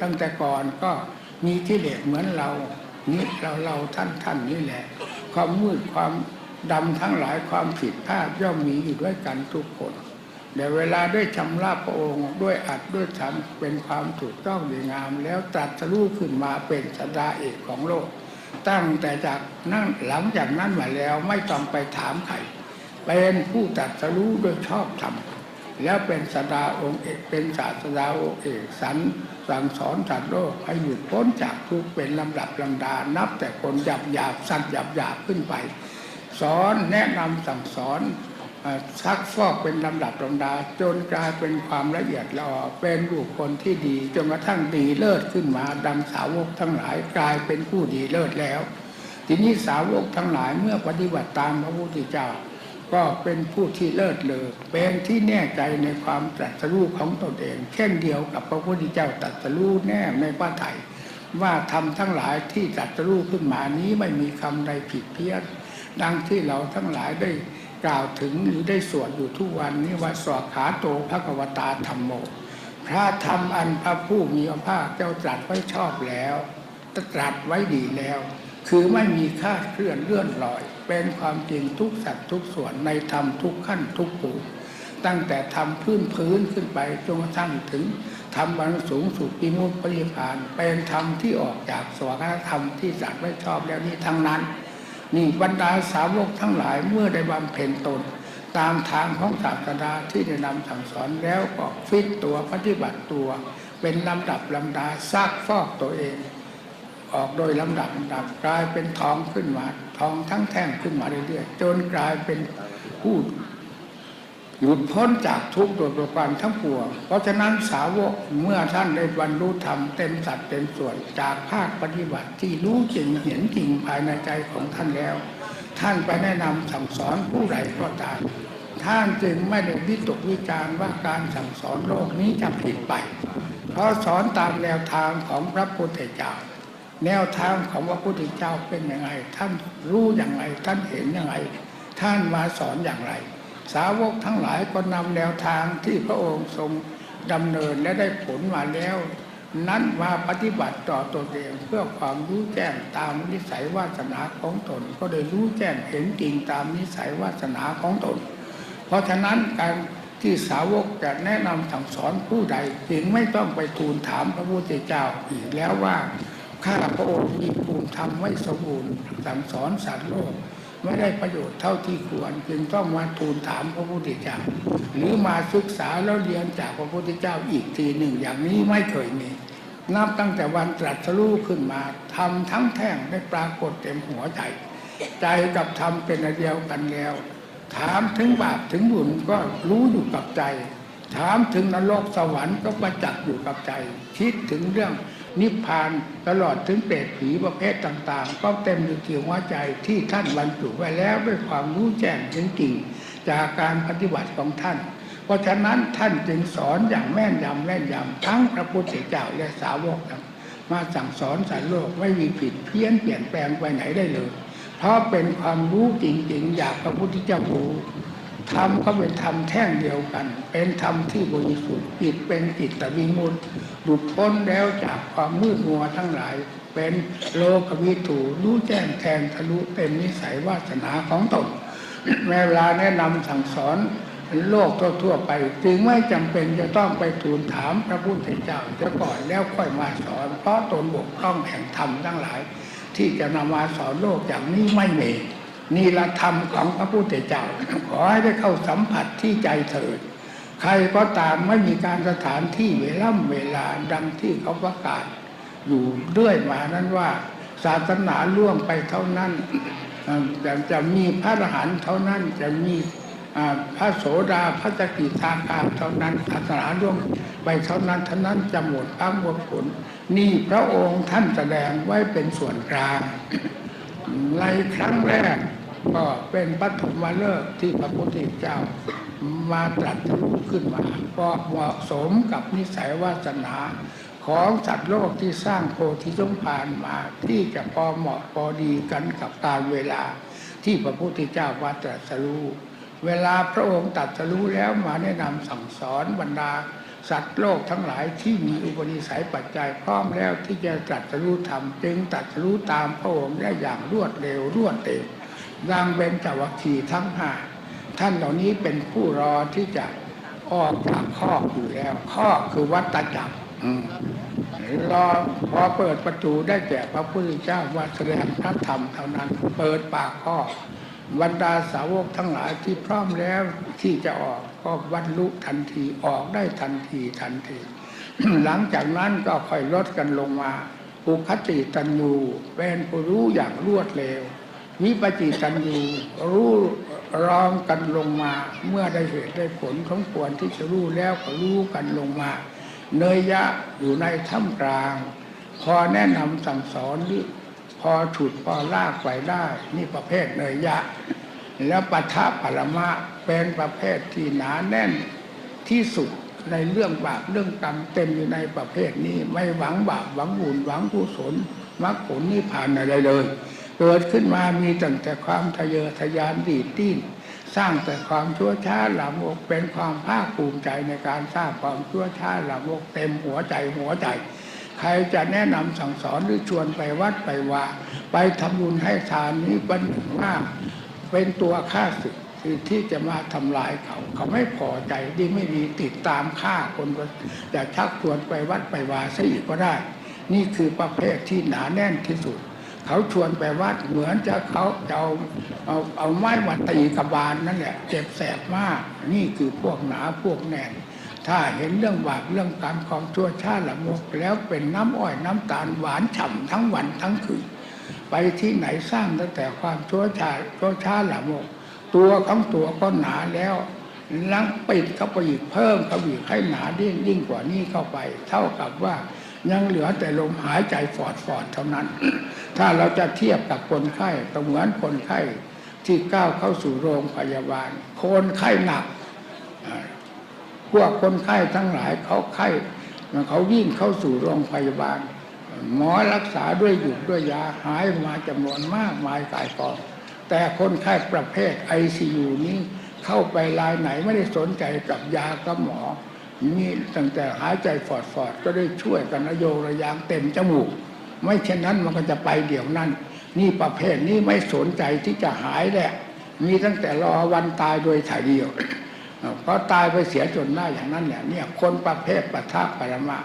ตั้งแต่ก่อนก็มีกิเลสเหมือนเรานี่เราเราท่านท่านนี่แหละ ความมืดความดำทั้งหลายความผิดพลาดย่อมมีอยู่ด้วยกันทุกคนแต่เวลาได้ชำระพระองค์ด้วยอัดด้วยธรรมเป็นความถูกต้องดีงาม แล้วตรัสรู้ขึ้นมาเป็นสดาเอกของโลก ตั้งแต่จากนั่งหลังจากนั้นมาแล้วไม่ต้องไปถามใครเป็นผู้ตรัสรู้โดยชอบธรรม แล้วเป็นสดาองค์เอกเป็นศาสดาองค์เอกสันสั่งสอนสัตว์โลกให้หยุดพ้นจากทุกเป็นลำดับลำดา นับแต่คนหยาบหยาบสัตว์หยาบหยาบขึ้นไป สอนแนะนำสั่งสอนซักฟอกเป็นลำดับลำดา จนกลายเป็นความละเอียดละออเป็นบุคคลที่ดีจนกระทั่งดีเลิศขึ้นมาดังสาวกทั้งหลายกลายเป็นผู้ดีเลิศแล้ว ทีนี้สาวกทั้งหลายเมื่อปฏิบัติตามพระพุทธเจ้า ก็เป็นผู้ที่เลิศเลอเป็นที่แน่ใจในความตรัสรู้ของตนเอง เช่นเดียวกับพระพุทธเจ้าตรัสรู้แน่ในพระไถ่ว่าทำทั้งหลายที่ตรัสรู้ขึ้นมานี้ไม่มีคำใดผิดเพี้ยนดังที่เราทั้งหลายได้กล่าวถึงหรือได้สวดอยู่ทุกวันนี้ว่าสวดขาโตพระกวตาธรรมโม พระธรรมอันพระผู้มีพระภาคเจ้าตรัสไว้ชอบแล้วตรัสไว้ดีแล้ว คือไม่มีค่าเคลื่อนเลื่อนลอย เป็นความจริงทุกสัตว์ทุกส่วนในธรรมทุกขั้นทุกปูตั้งแต่ทำพื้นพื้นขึ้นไปจนกระทั่งถึงธรรมบรรสูงสุดปิมุตปริพาน เป็นธรรมที่ออกจากสวรรคธรรมที่ตรัสไว้ชอบแล้วนี้ทั้งนั้น นี่บรรดาสาวกทั้งหลายเมื่อได้บำเพ็ญตน ตามทางของศาสดาที่ได้นำสั่งสอนแล้วก็ฟิตตัวปฏิบัติตัว เป็นลำดับลำดาซักฟอกตัวเอง ออกโดยลำดับลำดับกลายเป็นทองขึ้นมาทองทั้งแท่งขึ้นมาเรื่อยๆจนกลายเป็นผู้หลุดพ้นจากทุกข์โดยประการทั้งปวง เพราะฉะนั้นสาวกเมื่อท่านได้บรรลุธรรมเต็มสัดเต็มส่วนจากภาคปฏิบัติที่รู้จริงเห็นจริงภายในใจของท่านแล้ว ท่านไปแนะนำสั่งสอนผู้ใดก็ตามท่านจึงไม่ได้วิตกวิจารว่าการสั่งสอนโลกนี้จะผิดไป เพราะสอนตามแนวทางของพระพุทธเจ้า แนวทางของพระพุทธเจ้าเป็นยังไง ท่านรู้อย่างไร ท่านเห็นอย่างไร ท่านมาสอนอย่างไร สาวกทั้งหลายก็นำแนวทางที่พระองค์ทรงดำเนินและได้ผลมาแล้ว นั้นมาปฏิบัติต่อตนเองเพื่อความรู้แจ้งตามนิสัยวาสนาของตน ก็ได้รู้แจ้งเห็นจริงตามนิสัยวาสนาของตน เพราะฉะนั้นการที่สาวกจะแนะนำสั่งสอนผู้ใดจึงไม่ต้องไปทูลถามพระพุทธเจ้าอีกแล้วว่า ข้าพระองค์มีภูมิธรรมไม่สมบูรณ์สั่งสอนสัตว์โลก ไม่ได้ประโยชน์เท่าที่ควร จึงต้องมาทูลถามพระพุทธเจ้า หรือมาศึกษาแล้วเรียนจากพระพุทธเจ้าอีกทีหนึ่งอย่างนี้ไม่เคยมี นับตั้งแต่วันตรัสรู้ขึ้นมาทำทั้งแท่งได้ปรากฏเต็มหัวใจ ใจกับธรรมเป็นอันเดียวกันแล้ว ถามถึงบาปถึงบุญก็รู้อยู่กับใจ ถามถึงนรกสวรรค์ก็ประจักษ์อยู่กับใจ คิดถึงเรื่อง นิพพานตลอดถึงเปรตผีประเภทต่าง ๆ ก็เต็มอยู่ที่หัวใจที่ท่านบรรจุไว้แล้วด้วยความรู้แจ้งจริงๆจากการปฏิบัติของท่าน เพราะฉะนั้นท่านจึงสอนอย่างแม่นยำแม่นยำทั้งพระพุทธเจ้าและสาวกมาสั่งสอนสารโลกไม่มีผิดเพี้ยนเปลี่ยนแปลงไปไหนได้เลย เพราะเป็นความรู้จริงๆ อยากพระพุทธเจ้ารู้ ธรรมก็เป็นธรรมแท่งเดียวกัน เป็นธรรมที่บริสุทธิ์จิตเป็นจิตตวิมุตหลุดพ้นแล้วจากความมืดมัวทั้งหลาย เป็นโลกวิถูรู้แจ้งแทงทะลุเต็มนิสัยวาสนาของตนเวลาแนะนำสั่งสอนโลกทั่วๆไป จึงไม่จำเป็นจะต้องไปทูลถามพระพุทธเจ้าจะก่อนแล้วค่อยมาสอน เพราะตนบกพร่องแห่งธรรมทั้งหลาย ที่จะนำมาสอนโลกอย่างนี้ไม่มี นี่ละธรรมของพระพุทธเจ้า ขอให้ได้เข้าสัมผัสที่ใจเถิด ใครก็ตามไม่มีการสถานที่เวล่ำเวลาดังที่เขาประกาศ อยู่เรื่อยมานั้นว่า ศาสนาล่วงไปเท่านั้นอ่าจะจะมีพระอรหันต์เท่านั้นจะมีพระโสดาพระสกิทาคาเท่านั้นศาสนาล่วงไปเท่านั้นเท่านั้นจะหมดพังหมดผล นี่พระองค์ท่านแสดงไว้เป็นส่วนกลางในครั้งแรก ก็เป็นปฐมฤกษ์ที่พระพุทธเจ้ามาตรัสรู้ขึ้นมาก็เหมาะสมกับนิสัยวาสนาของสัตว์โลกที่สร้างโพธิสมภารมาที่จะพอเหมาะพอดีกันกับการเวลาที่พระพุทธเจ้าว่าตรัสรู้เวลาพระองค์ตรัสรู้แล้วมาแนะนำสั่งสอนบรรดา สัตว์โลกทั้งหลายที่มีอุปนิสัยปัจจัยพร้อมแล้วที่จะตรัสรู้ธรรมจึงตรัสรู้ตามพระองค์ได้อย่างรวดเร็วรวดเร็ว ดังเบญจวัคคีทั้งห้าท่านเหล่านี้เป็นผู้รอที่จะออกจากข้ออยู่แล้ว ข้อคือวัตจักรรอพอเปิดประตูได้แก่พระพุทธเจ้าว่าแสดงพระธรรมเท่านั้น เปิดปากข้อบรรดาสาวกทั้งหลายที่พร้อมแล้วที่จะออกก็บรรลุทันทีออกได้ทันทีทันที หลังจากนั้นก็ค่อยลดกันลงมาปุคติตันยูเป็นผู้รู้อย่างรวดเร็ว วิปจิตันอยู่รู้รองกันลงมา เมื่อได้เหตุได้ผลของควรที่จะรู้แล้วก็รู้กันลงมา เนยยะอยู่ในถ้ำกลาง พอแนะนำสั่งสอนหรือพอฉุดพอลากไปได้ นี่ประเภทเนยยะ แล้วปัทะปรมะเป็นประเภทที่หนาแน่นที่สุดในเรื่องบาปเรื่องกรรมเต็มอยู่ในประเภทนี้ ไม่หวังบาปหวังบุญหวังกุศลมรรคผลนิพพานอะไรเลย เกิดขึ้นมามีตั้งแต่ความทะเยอทะยานดีดดิ้นสร้างแต่ความชั่วช้าหลามกเป็นความภาคภูมิใจในการสร้างความชั่วช้าหลามกเต็มหัวใจหัวใจ ใครจะแนะนำสั่งสอนหรือชวนไปวัดไปว่าไปทำบุญให้ทานนี้เป็นหนึ่งมาเป็นตัวฆ่าศึกคือที่จะมาทำลายเขา เขาไม่พอใจดีไม่ดีติดตามฆ่าคนก็จะชักชวนไปวัดไปวาซะอีกก็ได้ นี่คือประเภทที่หนาแน่นที่สุด เขาชวนไปวัดเหมือนจะเขาจะเอาเอาเอาไม้มาตีกระบาลนั่นแหละเจ็บแสบมาก นี่คือพวกหนาพวกแน่น ถ้าเห็นเรื่องบาปเรื่องการความชั่วชาติละโมกแล้วเป็นน้ำอ้อยน้ำตาลหวานฉ่ำทั้งวันทั้งคืนไปที่ไหนสร้างตั้งแต่ความชั่วชาชั่วชาละโมก ตัวของตัวก็หนาแล้วลังปิดเข้าไปอีกเพิ่มเข้าไปอีกให้หนายิ่งยิ่งกว่านี้เข้าไป เท่ากับว่า ยังเหลือแต่ลมหายใจฟอดฟอดๆเท่านั้น ถ้าเราจะเทียบกับคนไข้ก็เหมือนคนไข้ที่ก้าวเข้าสู่โรงพยาบาล คนไข้หนัก พวกคนไข้ทั้งหลายเขาไข้เขาวิ่งเข้าสู่โรงพยาบาล หมอรักษาด้วยหยุดด้วยยาหายมาจำนวนมากมายกายกองแต่คนไข้ประเภทไอซียูนี้เข้าไปรายไหนไม่ได้สนใจกับยากับหมอ นี่ตั้งแต่หายใจฟอดฟอดๆก็ได้ช่วยกันระโยงระยางเต็มจมูก ไม่เช่นนั้นมันก็จะไปเดี๋ยวนั้น นี่ประเภทนี้ไม่สนใจที่จะหายแหละ มีตั้งแต่รอวันตายโดยถ่ายเดียวเพราะตายไปเสียจนได้าอย่างนั้นแหละเนี่ยคนประเภทปัทภปรมา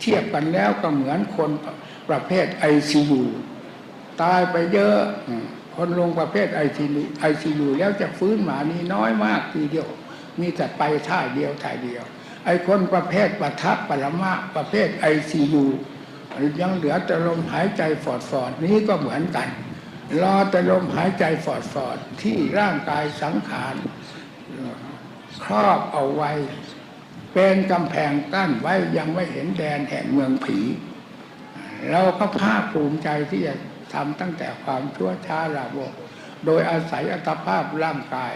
เทียบกันแล้วก็เหมือนคนประเภทไอซียูตายไปเยอะคนลงประเภทไอซียูไอซียูแล้วจะฟื้นมานี่น้อยมากทีเดียว มีแต่ไปท่าเดียวท่ายเดียว ไอ้คนประเภทปัทภปรมาประเภทไอซียูยังเหลือแต่ลมหายใจฟอดฟอดๆนี้ก็เหมือนกันรอแต่ลมหายใจฟอดฟอดๆที่ร่างกายสังขารครอบเอาไว้ เป็นกำแพงกั้นไว้ยังไม่เห็นแดนแห่งเมืองผี เราก็ภาคภูมิใจที่จะทำตั้งแต่ความชั่วช้าลาโมกโดยอาศัยอัตภาพร่างกาย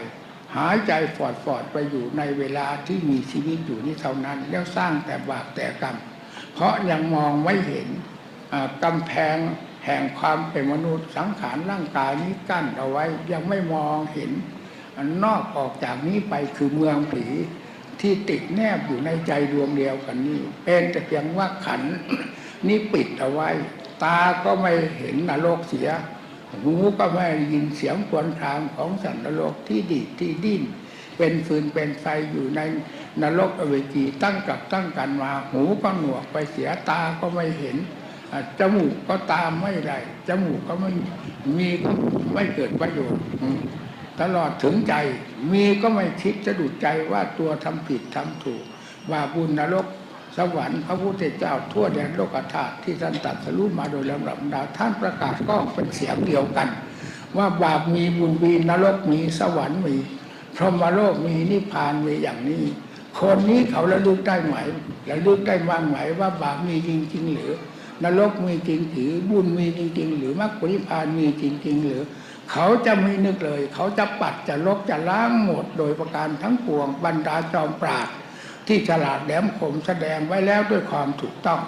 หายใจฟอดฟอดๆไปอยู่ในเวลาที่มีชีวิตอยู่นี้เท่านั้น แล้วสร้างแต่บาปแต่กรรม เพราะยังมองไม่เห็นกำแพงแห่งความเป็นมนุษย์สังขารร่างกายนี้กั้นเอาไว้ยังไม่มองเห็นนอกออกจากนี้ไปคือเมืองผีที่ติดแนบอยู่ในใจดวงเดียวกันนี้เป็นแต่เพียงว่าขันนี่ปิดเอาไว้ ตาก็ไม่เห็นนรกเสีย หูก็ไม่ได้ยินเสียงควญครางของสัตว์นรกที่ดีดที่ดิ้นเป็นฟืนเป็นไฟอยู่ในนรกอเวจีตั้งกับตั้งกันมา หูก็หนวกไปเสียตาก็ไม่เห็นจมูกก็ตามไม่ได้จมูกก็ไม่มีก็ไม่เกิดประโยชน์ตลอดถึงใจมีก็ไม่คิดจะดุดใจว่าตัวทำผิดทำถูก ว่าบุญนรก สวรรค์พระพุทธเจ้าทั่วแดนโลกธาตุที่ท่านตัดสรู้มาโดยลำดับดาท่านประกาศก็เป็นเสียงเดียวกัน ว่าบาปมีบุญมีนรกมีสวรรค์มีพรหมโลกมีนิพพานมีอย่างนี้ คนนี้เขาระลึกได้ไหมระลึกได้บ้างไหมว่าบาปมีจริงๆหรือนรกมีจริงหรือบุญมีจริง ๆ หรือมรรคผลนิพพานมีจริง ๆ หรือเขาจะไม่นึกเลย เขาจะปัดจะลบจะล้างหมดโดยประการทั้งปวงบรรดาจอมปราด ที่ฉลาดแหลมคมแสดงไว้แล้วด้วยความถูกต้อง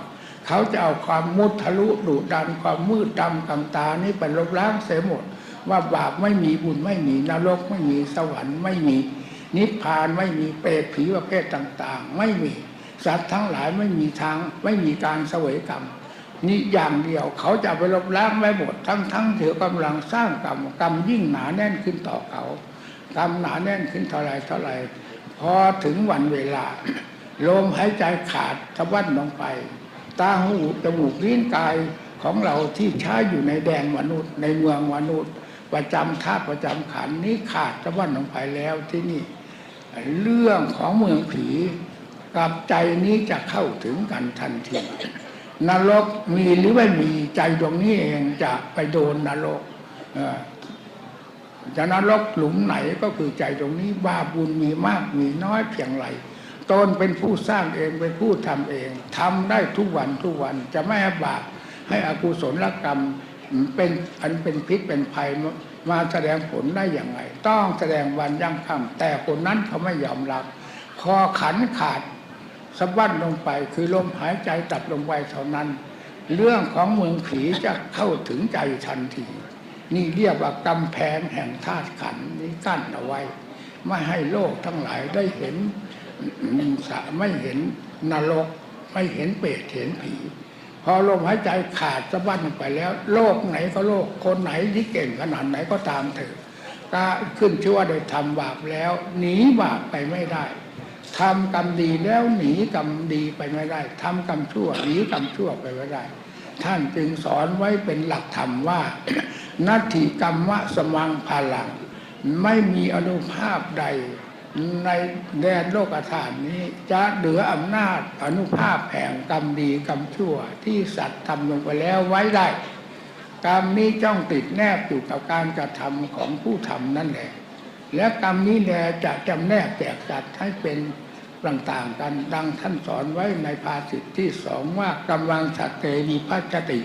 เขาจะเอาความมุทะลุดุดันความมืดดำกำตานี้ไปลบล้างเสียหมด ว่าบาปไม่มีบุญไม่มีนรกไม่มีสวรรค์ไม่มี นิพพานไม่มีเปรตผีประเภทต่างๆ ไม่มีสัตว์ทั้งหลายไม่มีทางไม่มีการเสวยกรรมนี่อย่างเดียวเขาจะไปลบล้างไม่หมดทั้งทั้งที่กำลังสร้างกรรมกรรมยิ่งหนาแน่นขึ้นต่อเขากรรมหนาแน่นขึ้นเท่าไรเท่าไร พอถึงวันเวลา ลมหายใจขาดทะวันลงไป ตาหูจมูกลิ้นกายของเราที่ใช้อยู่ในแดนมนุษย์ ในเมืองมนุษย์ ประจำธาตุประจำขันนี้ขาดทะวันลงไปแล้วที่นี่ เรื่องของเมืองผีกับใจนี้จะเข้าถึงกันทันทีนรกมีหรือไม่มีใจดวงนี้เองจะไปโดนนรกอ จะนรกหลุมไหนก็คือใจตรงนี้บาบุญมีมากมีน้อยเพียงไรตนเป็นผู้สร้างเองเป็นผู้ทำเองทำได้ทุกวันทุกวันจะไม่บาปให้อกุศลกรรมเป็นอันเป็นพิษเป็นภัยมามาแสดงผลได้อย่างไรต้องแสดงวันยั่งค่ำแต่คนนั้นเขาไม่ยอมรับคอขันขาดสะบั้นลงไปคือลมหายใจตับลงไปเท่านั้น เรื่องของเมืองผีจะเข้าถึงใจทันที นี่เรียกว่ากำแพงแห่งธาตุขันธ์นี้กั้นเอาไว้ ไม่ให้โลกทั้งหลายได้เห็นสะไม่เห็นนรก ไม่เห็นเปรตเห็นผี พอลมหายใจขาดสะบั้นลงไปแล้ว โลกไหนก็โลกคนไหนที่เก่งขนาดไหนก็ตามเถอะก็ขึ้นชื่อว่าได้ทำบาปแล้วหนีบาปไปไม่ได้ทำกรรมดีแล้วหนีกรรมดีไปไม่ได้ทำกรรมชั่วหนีกรรมชั่วไปไม่ได้ ท่านจึงสอนไว้เป็นหลักธรรมว่านัตถิกรรมะสมังพลัง ไม่มีอนุภาพใด ในแดนโลกธาตุนี้ จะเหลืออำนาจอนุภาพแห่งกรรมดีกรรมชั่ว ที่สัตว์ทำลงไปแล้วไว้ได้ กรรมนี้จ้องติดแนบอยู่กับการกระทำของผู้ทำนั่นแหละและกรรมนี้แลจะจำแนกแตกจัดให้เป็น ต่างๆ กันดังท่านสอนไว้ในภาษิตที่สองว่ากำลังสัตเตมีพัชติ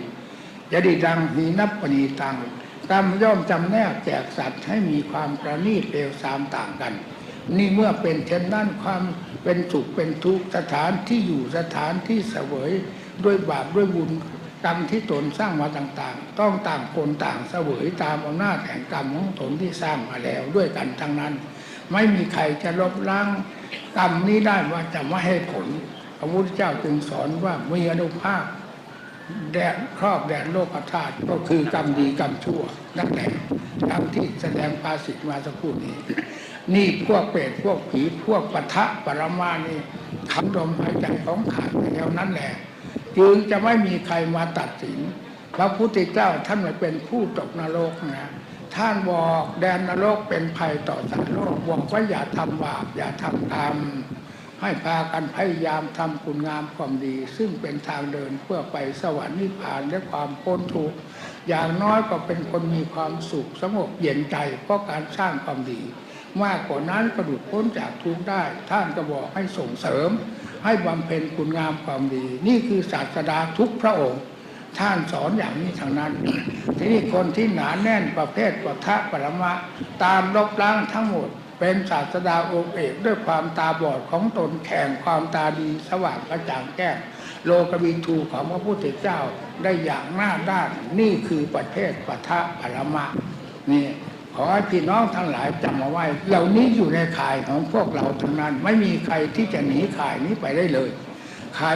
ยดิดังหีนับปณีตังกรรมย่อมจำแนกแจกสัตว์ให้มีความประณีตเร็วสามต่างกัน นี่เมื่อเป็นเช่นนั้นความเป็นสุขเป็นทุกข์สถานที่อยู่สถานที่เสวยด้วยบาปด้วยบุญกรรมที่ตนสร้างมาต่างๆ ต้องต่างคนต่างเสวยตามอำนาจแห่งกรรมของตนที่สร้างมาแล้วด้วยกันทั้งนั้น ไม่มีใครจะลบล้าง กรรมนี้ได้ว่าจะไม่ให้ผล พระพุทธเจ้าจึงสอนว่ามีอนุภาพแดนครอบแดนโลกธาตุก็คือกรรมดีกรรมชั่วนั่นแหละตามที่แสดงภาษิตมาสักครู่นี้ นี่พวกเปรตพวกผีพวกปะทะปรมานี่คำลมหายใจของขาดไปแล้วนั่นแหละ จึงจะไม่มีใครมาตัดสิน พระพุทธเจ้าท่านไม่เป็นผู้ตกนรกนะ ท่านบอกแดนนรกเป็นภัยต่อสัตว์โลกบอกว่าอย่าทำบาปอย่าทำกรรมให้พากันพยายามทำคุณงามความดี ซึ่งเป็นทางเดินเพื่อไปสวรรค์นิพพานและความพ้นทุกข์อย่างน้อยก็เป็นคนมีความสุขสงบเย็นใจเพราะการสร้างความดี มากกว่านั้นก็หลุดพ้นจากทุกข์ได้ ท่านก็บอกให้ส่งเสริม ให้บำเพ็ญคุณงามความดี นี่คือศาสดาทุกพระองค์ ท่านสอนอย่างนี้ทางนั้น ทีนี้คนที่หนาแน่นประเภทปทะปรมะ ตามลบล้างทั้งหมด เป็นศาสดาองค์เอกด้วยความตาบอดของตนแข่งความตาดีสว่างกระจ่างแก้โลกบิทูของพระพุทธเจ้าได้อย่างหน้าด้านนี่คือประเภทปทะปรมะนี่ขอให้พี่น้องทั้งหลายจำเอาไว้ เหล่านี้อยู่ในข่ายของพวกเราทั้งนั้น ไม่มีใครที่จะหนีข่ายนี้ไปได้เลยข่าย